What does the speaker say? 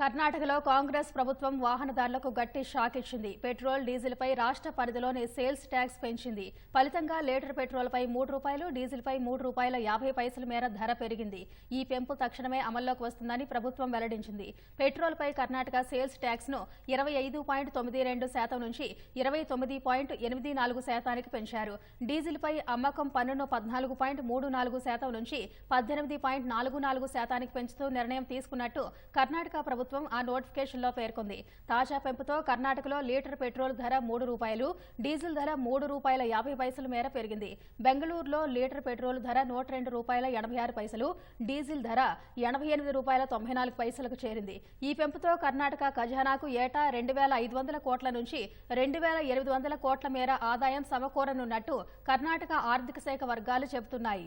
కర్ణాటకలో కాంగ్రెస్ ప్రభుత్వం వాహనదారులకు గట్టి షాక్ ఇచ్చింది. పెట్రోల్ డీజిల్పై రాష్ట్ర పరిధిలోని సేల్స్ ట్యాక్స్ పెంచింది. ఫలితంగా లీటర్ పెట్రోల్పై మూడు రూపాయలు డీజిల్పై మూడు రూపాయల యాభై పైసల మేర ధర పెరిగింది. ఈ పెంపు తక్షణమే అమల్లోకి వస్తుందని ప్రభుత్వం వెల్లడించింది. పెట్రోల్పై కర్ణాటక సేల్స్ ట్యాక్స్ను ఇరవై ఐదు పాయింట్ తొమ్మిది రెండు శాతం నుంచి ఇరవై తొమ్మిది పాయింట్ ఎనిమిది నాలుగు శాతానికి పెంచారు. డీజిల్పై అమ్మకం పన్నును పద్నాలుగు పాయింట్ మూడు నాలుగు శాతం నుంచి పద్దెనిమిది పాయింట్ నాలుగు నాలుగు శాతానికి పెంచుతూ నిర్ణయం తీసుకున్నట్టు కర్ణాటక ప్రభుత్వం ఆ నోటిఫికేషన్లో పేర్కొంది. తాజా పెంపుతో కర్ణాటకలో లీటర్ పెట్రోల్ ధర మూడు రూపాయలు డీజిల్ ధర మూడు రూపాయల యాభై పైసల మేర పెరిగింది. బెంగళూరులో లీటర్ పెట్రోల్ ధర నూట రెండు రూపాయల ఎనభై ఆరు పైసలు డీజిల్ ధర ఎనభై ఎనిమిది రూపాయల తొంభై నాలుగు పైసలకు చేరింది. ఈ పెంపుతో కర్ణాటక ఖజానాకు ఏటా రెండు వేల ఐదు వందల కోట్ల నుంచి రెండు వేల ఎనిమిది వందల కోట్ల మేర ఆదాయం సమకూరనున్నట్టు కర్ణాటక ఆర్థిక శాఖ వర్గాలు చెబుతున్నాయి.